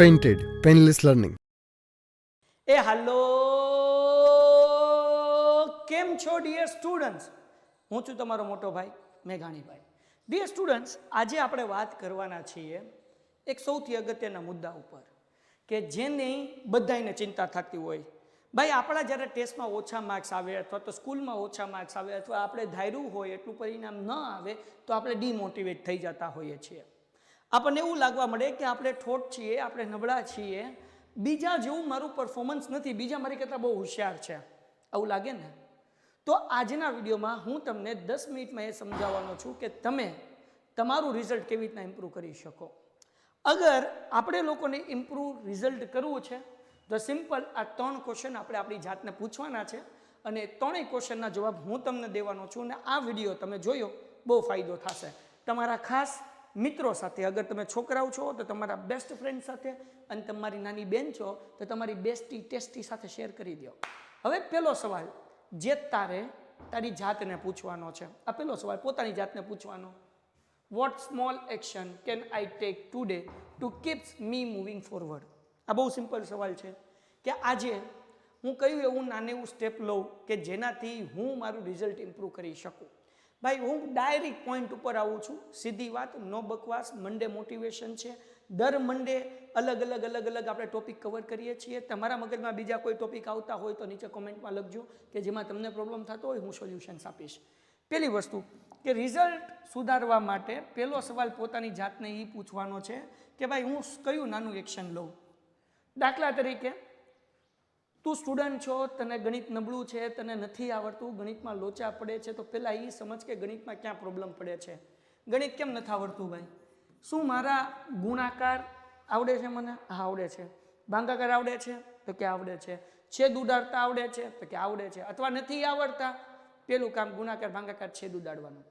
Painted painless learning એ હાલો, કેમ છો ડિયર સ્ટુડન્ટ્સ હું છું તમારો મોટો ભાઈ, મેઘાણીભાઈ. ડિયર સ્ટુડન્ટ્સ આજે આપણે વાત કરવાના છીએ એક સૌથી અગત્યના મુદ્દા ઉપર, કે જેની બધાને ચિંતા થતી હોય. ભાઈ, આપણા જ્યારે ટેસ્ટમાં ઓછા માર્ક્સ આવે અથવા તો સ્કૂલમાં ઓછા માર્ક્સ આવે અથવા આપણે ધાર્યું હોય, એટલું પરિણામ ન આવે, તો આપણે ડિમોટિવેટ થઈ જતા હોઈએ છીએ. આપણને એવું લાગવા મળે કે આપણે ઠોઠ છીએ, આપણે નબળા છીએ. બીજા જેવું મારું પરફોર્મન્સ નથી, બીજા મારી કરતાં બહુ હોશિયાર છે. આવું લાગે ને? તો આજના વિડીયોમાં હું તમને દસ મિનિટમાં એ સમજાવવાનો છું કે તમે તમારું રિઝલ્ટ કેવી રીતના ઇમ્પ્રૂવ કરી શકો. અગર આપણે લોકોને ઇમ્પ્રૂવ રિઝલ્ટ કરવું છે, તો સિમ્પલ આ ત્રણ ક્વેશ્ચન આપણે આપણી જાતને પૂછવાના છે અને ત્રણેય ક્વેશ્ચનના જવાબ હું તમને દેવાનો છું અને આ વીડિયો તમે જોયો, બહુ ફાયદો થશે. તમારા ખાસ મિત્રો સાથે અગર તમે છોકરાઓ છો, તો તમારા બેસ્ટ ફ્રેન્ડ સાથે અને તમારી નાની બેન છો, તો તમારી બેસ્ટી ટેસ્ટી સાથે શેર કરી દો. હવે પહેલો સવાલ, જે તારે તારી જાતને પૂછવાનો છે? આ પહેલો સવાલ, પોતાની જાતને પૂછવાનો. What small action can I take today to keeps me moving forward આ બહુ સિમ્પલ સવાલ છે કે આજે હું કયું એવું નાનું એવું સ્ટેપ લઉં કે જેનાથી હું મારું રિઝલ્ટ ઇમ્પ્રૂવ કરી શકું? ભાઈ, હું ડાયરેક્ટ પોઈન્ટ ઉપર આવું છું. સીધી વાત, નો બકવાસ મંડે મોટિવેશન છે. દર મંડે અલગ અલગ અલગ અલગ આપણે ટોપિક કવર કરીએ છીએ. તમારા મગજમાં બીજા કોઈ ટોપિક આવતા હોય તો નીચે કોમેન્ટમાં લખજો કે જેમાં તમને પ્રોબ્લેમ થતો હોય, હું સોલ્યુશન્સ આપીશ. પહેલી વસ્તુ, કે રિઝલ્ટ સુધારવા માટે પહેલો સવાલ પોતાની જાતને એ પૂછવાનો છે કે ભાઈ, હું કયું નાનું એક્શન લઉં? દાખલા તરીકે તું સ્ટુડન્ટ છો, તને ગણિત નબળું છે, તને નથી આવડતું, ગણિતમાં લોચા પડે છે, તો પહેલાં એ સમજ કે ગણિતમાં ક્યાં પ્રોબ્લેમ પડે છે. ગણિત કેમ નથી આવડતું ભાઈ? શું મારા ગુણાકાર આવડે છે મને? હા, આવડે છે. ભાંગાકાર આવડે છે? તો કે આવડે છે. છેદ ઉડાડતા આવડે છે? તો કે આવડે છે. અથવા નથી આવડતા? પેલું કામ ગુણાકાર, ભાંગાકાર, છેદ ઉડાડવાનું.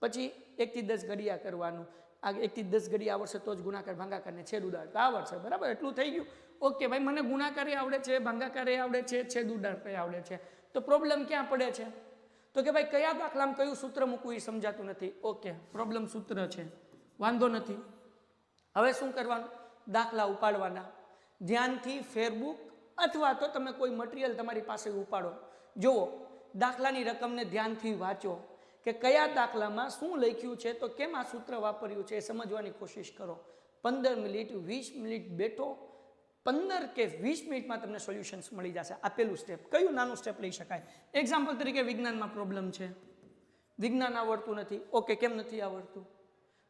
પછી એકથી દસ ઘડિયા કરવાનું. આ એકથી દસ ઘડિયા આવડશે તો જ ગુણાકાર ભાંગાકારને છેદ ઉડાડતા આવડશે, બરાબર? એટલું થઈ ગયું. ઓકે, ભાઈ, મને ગુણાકારે આવડે છે, ભાંગાકારે આવડે છે, છેદ ઉડાડતા આવડે છે. તો પ્રોબ્લેમ ક્યાં પડે છે? તો કે, ભાઈ, કયા દાખલામાં કયું સૂત્ર મૂકવું એ સમજાતું નથી? ઓકે પ્રોબ્લેમ સૂત્ર છે. વાંધો નથી. હવે શું કરવાનું? દાખલા ઉપાડવાના. ધ્યાનથી ફેરબુક અથવા તો તમે કોઈ મટીરિયલ તમારી પાસે ઉપાડો. જુઓ, દાખલાની રકમને ધ્યાનથી વાંચો કે કયા દાખલામાં શું લખ્યું છે, તો કેમ આ સૂત્ર વાપર્યું છે એ સમજવાની કોશિશ કરો. પંદર મિનિટ, વીસ મિનિટ બેઠો પંદર કે વીસ મિનિટમાં તમને સોલ્યુશન્સ મળી જશે. આપેલું સ્ટેપ કયું નાનું સ્ટેપ લઈ શકાય? એક્ઝામ્પલ તરીકે વિજ્ઞાનમાં પ્રોબ્લેમ છે. વિજ્ઞાન આવડતું નથી. ઓકે, કેમ નથી આવડતું?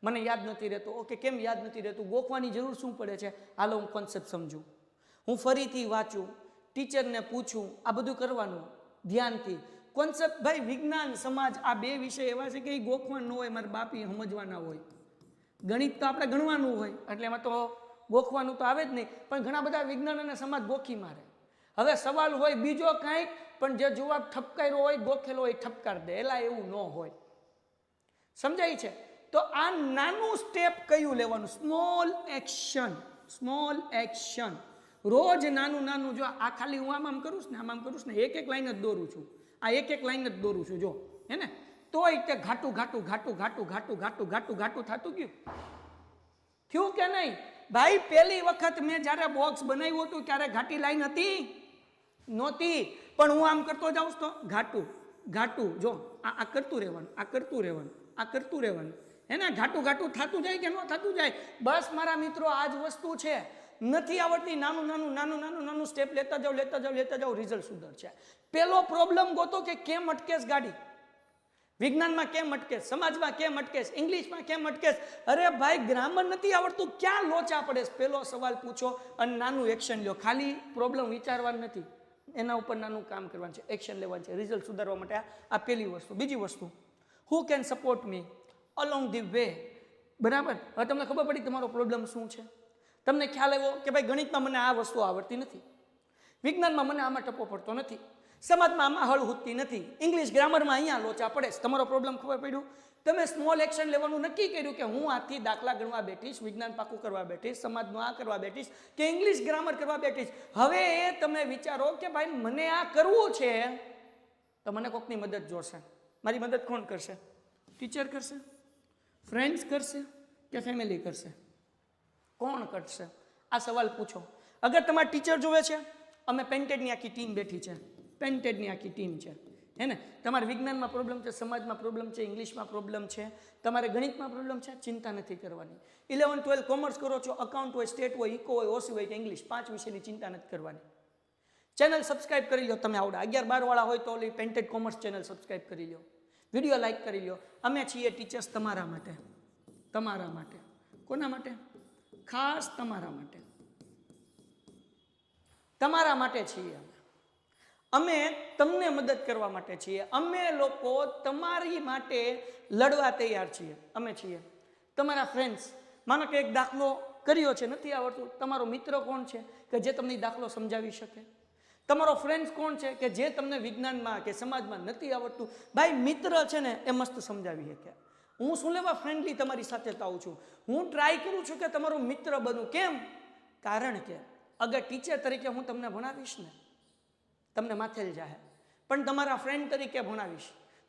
મને યાદ નથી રહેતું. ઓકે, કેમ યાદ નથી રહેતું? ગોખવાની જરૂર શું પડે છે? હાલો, હું કોન્સેપ્ટ સમજું. હું ફરીથી વાંચું. ટીચરને પૂછું. આ બધું કરવાનું. ધ્યાનથી. કોન્સેપ્ટ ભાઈ, વિજ્ઞાન, સમાજ, આ બે વિષય એવા છે કે એ ગોખવાનું હોય, મારા બાપી સમજવાના હોય. ગણિત તો આપણે ગણવાનું હોય. એટલે એમાં તો ગોખવાનું તો આવે જ નહીં, પણ ઘણા બધા વિજ્ઞાન અને સમાજ ગોખી મારે. હવે સવાલ હોય બીજો કાંઈક, પણ જે જવાબ ઠપકાર્યો હોય, ગોખેલો હોય ઠપકાર દે. એલા એવું ન હોય. સમજાય છે? તો આ નાનું સ્ટેપ કયું લેવાનું? સ્મોલ એક્શન સ્મોલ એક્શન રોજ નાનું નાનું, જો આ ખાલી હું આમ આમ કરું છું ને, આમ આમ કરું છું ને, એક એક લાઈન જ દોરું છું. આ એક એક લાઈન જ દોરું છું, જો. હે ને? તોય તે ઘાટું ઘાટું ઘાટું ઘાટું ઘાટું ઘાટું ઘાટું ઘાટું થતું ગયું. થયું કે નહીં? ભાઈ, પહેલી વખત મેં જ્યારે બોક્સ બનાવ્યું હતું, ત્યારે ઘાટી લાઈન હતી? નહોતી. પણ હું આમ કરતો જાઉં તો, ઘાટું ઘાટું, જો, આ આ કરતું રહેવાનું, આ કરતું રહેવાનું, આ કરતું રહેવાનું. હે ને, ઘાટું ઘાટું થતું જાય કે ન થતું જાય? બસ, મારા મિત્રો, આ જ વસ્તુ છે. નથી આવડતી, નાનું નાનું નાનું નાનું નાનું સ્ટેપ લેતા જાઓ લેતા જાઓ લેતા જાઓ રિઝલ્ટ સુધર છે પહેલો પ્રોબ્લેમ ગોતો કે કેમ અટકેશ ગાડી? વિજ્ઞાનમાં કેમ અટકે સમાજમાં કેમ અટકેશ ઇંગ્લિશમાં કેમ અટકે અરે ભાઈ, ગ્રામર નથી આવડતું. ક્યાં લોચા પડે પહેલો સવાલ પૂછો અને નાનું એક્શન લ્યો. ખાલી પ્રોબ્લેમ વિચારવાનું નથી. એના ઉપર નાનું કામ કરવાનું છે. એક્શન લેવાનું છે. રિઝલ્ટ સુધારવા માટે આ પહેલી વસ્તુ. બીજી વસ્તુ. Who can support me along the way બરાબર? હવે તમને ખબર પડી તમારો પ્રોબ્લેમ શું છે? તમને ખ્યાલ આવ્યો કે ભાઈ ગણિતમાં મને આ વસ્તુ આવડતી નથી. વિજ્ઞાનમાં મને આમાં ટપો પડતો નથી. સમાજમાં આમાં હળ હૂતતી નથી. ઇંગ્લિશ ગ્રામરમાં અહીંયા લોચા પડે. તમારો પ્રોબ્લેમ ખબર પડ્યું? તમે સ્મોલ એક્શન લેવાનું નક્કી કર્યું કે હું આથી દાખલા ગણવા બેઠીશ, વિજ્ઞાન પાકું કરવા બેઠીશ, સમાજનું આ કરવા બેઠીશ, કે ઇંગ્લિશ ગ્રામર કરવા બેઠીશ. હવે એ તમે વિચારો કે ભાઈ મને આ કરવું છે, તો મને કોકની મદદ જોશે મારી મદદ કોણ કરશે? ટીચર કરશે? ફ્રેન્ડ્સ કરશે? કે ફેમિલી કરશે? કોણ કરશે? આ સવાલ પૂછો. અગર તમારા ટીચર જોવે છે, અમે પેન્ટેડની આખી ટીમ બેઠી છે. પેન્ટેડની આખી ટીમ છે. હે ને? તમારે વિજ્ઞાનમાં પ્રોબ્લેમ છે, સમાજમાં પ્રોબ્લેમ છે, ઇંગ્લિશમાં પ્રોબ્લેમ છે, તમારે ગણિતમાં પ્રોબ્લેમ છે, ચિંતા નથી કરવાની. ઇલેવન ટ્વેલ્વ કોમર્સ કરો છો અકાઉન્ટ હોય સ્ટેટ હોય ઇકો હોય ઓસી હોય, કે ઇંગ્લિશ પાંચ વિષયની ચિંતા નથી કરવાની. ચેનલ સબસ્ક્રાઇબ કરી લો તમે આવડે. અગિયાર બારવાળા હોય તો ઓલી પેન્ટેડ કોમર્સ ચેનલ સબસ્ક્રાઇબ કરી લો. વીડિયો લાઇક કરી લો. અમે છીએ ટીચર્સ તમારા માટે. તમારા માટે. કોના માટે? ખાસ તમારા માટે. તમારા માટે છીએ અમે. અમે તમને મદદ કરવા માટે છીએ. અમે લોકો તમારી માટે લડવા તૈયાર છીએ. અમે છીએ. તમારા ફ્રેન્ડ્સ માનો કે એક દાખલો કર્યો છે, નથી આવડતું. તમારો મિત્ર કોણ છે કે જે તમને દાખલો સમજાવી શકે? તમારો ફ્રેન્ડ્સ કોણ છે કે જે તમને વિજ્ઞાનમાં કે સમાજમાં નથી આવડતું? ભાઈ, મિત્ર છે ને, એ મસ્ત સમજાવી શકે. હું શું લેવા ફ્રેન્ડલી તમારી સાથે તો આવું છું? હું ટ્રાય કરું છું કે તમારો મિત્ર બનું. કેમ? કારણ કે, અગર ટીચર તરીકે હું તમને ભણાવીશ ને તમને માથેલ જાહે. પણ તમારા ફ્રેન્ડ તરીકે ભણાવીશ.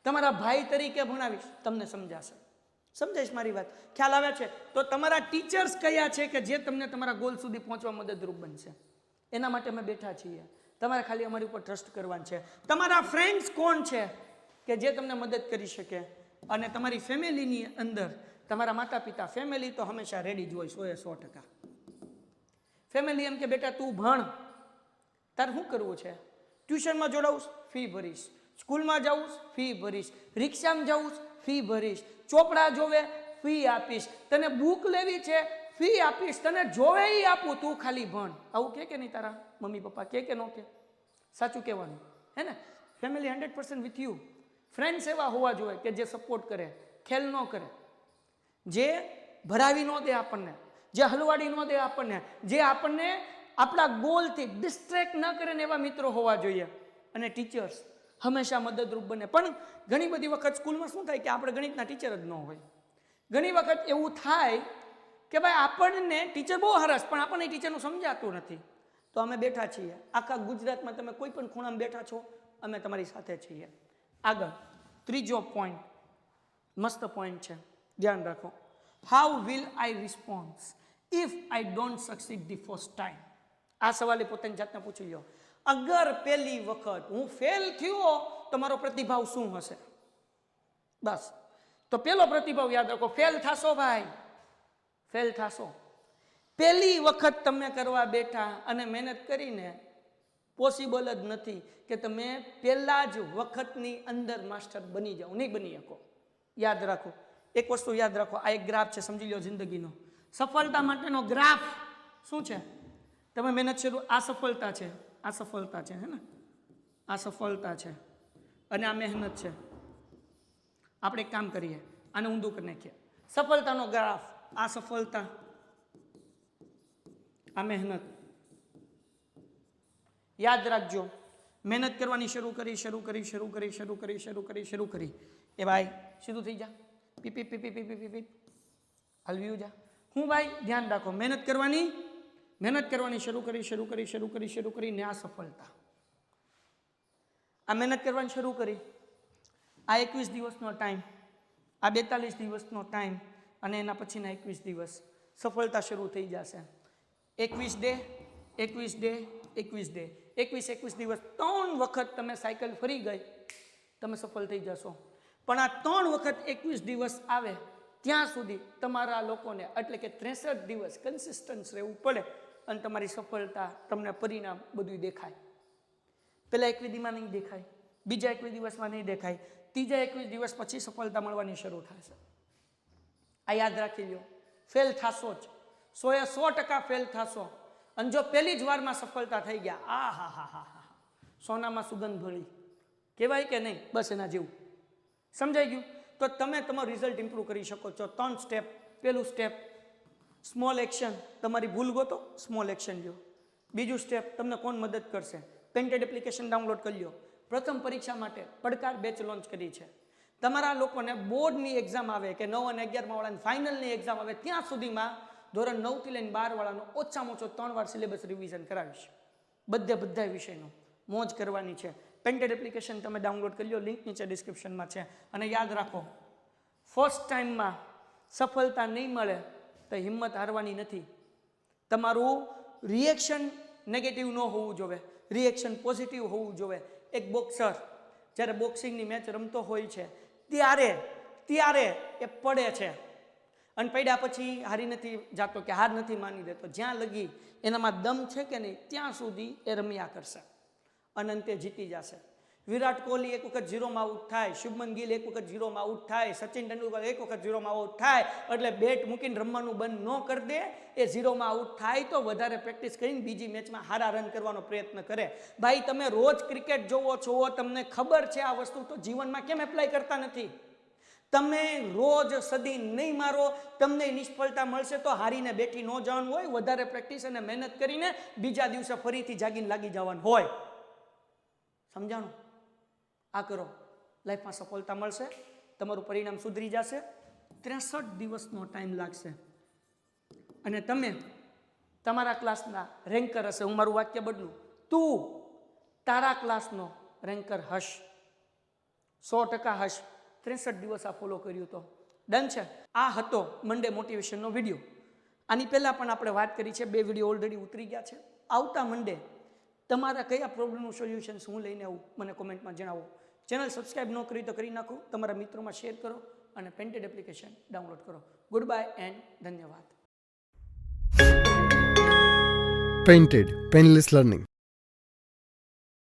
તમારા ભાઈ તરીકે ભણાવીશ. તમને સમજાશે. સમજાઈશ મારી વાત? ખ્યાલ આવે છે? તો તમારા ટીચર્સ કયા છે કે જે તમને તમારા ગોલ સુધી પહોંચવા મદદરૂપ બનશે? એના માટે અમે બેઠા છીએ. તમારે ખાલી અમારી ઉપર ટ્રસ્ટ કરવાનું છે. તમારા ફ્રેન્ડ્સ કોણ છે કે જે તમને મદદ કરી શકે? અને તમારી ફેમિલીની અંદર તમારા માતા પિતા ફેમિલી તો હંમેશા રેડી જ હોય સો એ સો ટકા. ફેમિલી એમ કે, બેટા, તું ભણ. તારે શું કરવું છે? ટ્યુશનમાં જોડાવું ફી ભરીશ. સ્કૂલમાં જાઉં ફી ભરીશ. રિક્ષામાં જાઉં ફી ભરીશ. ચોપડા જોવે, ફી આપીશ. તને બુક લેવી છે, ફી આપીશ. તને જોવે એ આપું, તું ખાલી ભણ. આવું કે કે નહીં તારા મમ્મી પપ્પા? કે કે ન કે? સાચું કહેવાનું. હે ને? Family hundred percent with you friends એવા હોવા જોઈએ કે જે સપોર્ટ કરે, ખેલ ન કરે. જે ભરાવી ન દે આપણને, જે હલવાડી ન દે આપણને, જે આપણને આપણા ગોલથી ડિસ્ટ્રેક્ટ ન કરે ને એવા મિત્રો હોવા જોઈએ. અને ટીચર્સ હંમેશા મદદરૂપ બને. પણ ઘણી બધી વખત સ્કૂલમાં શું થાય કે આપણે ગણિતના ટીચર જ ન હોય. ઘણી વખત એવું થાય કે ભાઈ આપણને ટીચર બહુ હરસ પણ આપણને ટીચરનું સમજાતું નથી. તો અમે બેઠા છીએ. આખા ગુજરાતમાં તમે કોઈ પણ ખૂણામાં બેઠા છો, અમે તમારી સાથે છીએ. આગળ, ત્રીજો પોઈન્ટ મસ્ત પોઈન્ટ છે. ધ્યાન રાખો. How will I response if I don't succeed the first time આ સવાલે પોતાની જાતને પૂછી લો અગર પહેલી વખત હું ફેલ થયો, તો મારો પ્રતિભાવ શું હશે? બસ. તો પેલો પ્રતિભાવ યાદ રાખો ફેલ થશો ભાઈ. ફેલ થશો. પહેલી વખત તમે કરવા બેઠા અને મહેનત કરીને પોસિબલ જ નથી કે તમે પહેલા જ વખતની અંદર માસ્ટર બની જાઓ. નહીં બની શકો. યાદ રાખો. એક વસ્તુ યાદ રાખો. આ એક ગ્રાફ છે, સમજી લો જિંદગીનો. સફળતા માટેનો ગ્રાફ શું છે? તમે મહેનત શરૂ આ સફળતા છે, આ સફળતા છે, હે ને? આ સફળતા છે અને આ મહેનત છે. આપણે એક કામ કરીએ, આને ઊંધું કરી નાખીએ. સફળતાનો ગ્રાફ, આ સફળતા, આ મહેનત. યાદ રાખજો, મહેનત કરવાની શરૂ કરી શરૂ કરી શરૂ કરી શરૂ કરી શરૂ કરી શરૂ કરી. એ ભાઈ, સીધું થઈ જા. પીપી પીપી પીપી પીપી હલવ્યું જા. હું ભાઈ, ધ્યાન રાખો, મહેનત કરવાની મહેનત કરવાની શરૂ કરી શરૂ કરી શરૂ કરી, શરૂ કરીને આ સફળતા. આ મહેનત કરવાની શરૂ કરી. આ એકવીસ દિવસનો ટાઈમ આ બેતાલીસ દિવસનો ટાઈમ અને એના પછીના એકવીસ દિવસ સફળતા શરૂ થઈ જશે. એકવીસ ડે એકવીસ ડે એકવીસ ડે. એકવીસ એકવીસ દિવસ, ત્રણ વખત તમે સાયકલ ફરી ગઈ, તમે સફળ થઈ જશો. પણ આ ત્રણ વખત એકવીસ દિવસ આવે, ત્યાં સુધી તમારા લોકોને એટલે કે ત્રેસઠ દિવસ કન્સિસ્ટન્સ રહેવું પડે. અને તમારી સફળતા તમને પરિણામ બધું દેખાય. પહેલાં એકવીસ દીમાં નહીં દેખાય, બીજા એકવીસ દિવસમાં નહીં દેખાય, ત્રીજા એકવીસ દિવસ પછી સફળતા મળવાની શરૂ થશે. આ યાદ રાખી લો ફેલ થશો જ. સો એ સો ટકા ફેલ થશો. અને જો પહેલી જ વારમાં સફળતા થઈ ગયા આ હા હા હા હા સોનામાં સુગંધ ભળી. કહેવાય કે નહીં? બસ એના જેવું. સમજાઈ ગયું? તો તમે તમારું રિઝલ્ટ ઇમ્પ્રૂવ કરી શકો છો. ત્રણ સ્ટેપ પહેલું સ્ટેપ સ્મોલ એક્શન તમારી ભૂલ ગોતો સ્મોલ એક્શન લ્યો. બીજું સ્ટેપ તમને કોણ મદદ કરશે? પેન્ટેડ એપ્લિકેશન ડાઉનલોડ કરી લ્યો. પ્રથમ પરીક્ષા માટે પડકાર બેચ લોન્ચ કરી છે. તમારા લોકોને બોર્ડની એક્ઝામ આવે કે નવ અને અગિયારમાં વાળાની ફાઇનલની એક્ઝામ આવે, ત્યાં સુધીમાં ધોરણ નવથી લઈને બાર વાળાનો ઓછામાં ઓછો ત્રણ વાર સિલેબસ રિવિઝન કરાવીશ. બધે બધા વિષયનું મોજ કરવાની છે. પેન્ટેડ એપ્લિકેશન તમે ડાઉનલોડ કરી લો લિંક નીચે ડિસ્ક્રિપ્શનમાં છે. અને યાદ રાખો ફર્સ્ટ ટાઈમમાં સફળતા નહીં મળે તો હિંમત હારવાની નથી. તમારું રિએક્શન નેગેટિવ ન હોવું જોઈએ રિએક્શન પોઝિટિવ હોવું જોઈએ એક બોક્સર જ્યારે બોક્સિંગની મેચ રમતો હોય છે, ત્યારે ત્યારે એ પડે છે. અને પડ્યા પછી હારી નથી જાતો કે હાર નથી માની દેતો જ્યાં લગી એનામાં દમ છે કે નહીં, ત્યાં સુધી એ રમ્યા કરશે. અનંતે જીતી જશે. વિરાટ કોહલી એક વખત ઝીરોમાં આઉટ થાય, શુભમન ગિલ એક વખત ઝીરોમાં આઉટ થાય, સચિન તેંડુલકર એક વખત ઝીરોમાં આઉટ થાય, એટલે બેટ મૂકીને રમવાનું બંધ ન કરી દે, એ ઝીરોમાં આઉટ થાય તો વધારે પ્રેક્ટિસ કરીને બીજી મેચમાં હારા રન કરવાનો પ્રયત્ન કરે. ભાઈ, તમે રોજ ક્રિકેટ જોવો છો, તમને ખબર છે આ વસ્તુ તો જીવનમાં કેમ એપ્લાય કરતા નથી? તમે રોજ સદી નહીં મારો, તમને નિષ્ફળતા મળશે તો હારીને બેઠી ન જવાનું હોય, વધારે પ્રેક્ટિસ અને મહેનત કરીને બીજા દિવસે ફરીથી જાગીને લાગી જવાનું હોય. સમજાણું? આ કરો. લાઈફમાં સફળતા મળશે, તમારું પરિણામ સુધરી જશે. ત્રેસઠ દિવસનો ટાઈમ લાગશે. અને તમે તમારા ક્લાસના રેન્કર હશે. હું મારું વાક્ય બદલું. તું તારા ક્લાસનો રેન્કર હશ. સો ટકા હશ. ત્રેસઠ દિવસ આ ફોલો કર્યું તો. ડન છે? આ હતો મંડે મોટિવેશનનો વીડિયો આની પહેલાં પણ આપણે વાત કરી છે. બે વીડિયો ઓલરેડી ઉતરી ગયા છે. આવતા મંડે તમારા કયા પ્રોબ્લેમનું સોલ્યુશન હું લઈને આવું. મને કોમેન્ટમાં જણાવો. ચેનલ સબસ્ક્રાઇબ ન કરી તો કરી નાખો. તમારા મિત્રોમાં શેર કરો અને પેન્ટેડ એપ્લિકેશન ડાઉનલોડ કરો. ગુડ બાય એન્ડ ધન્યવાદ. Painted painless Learning.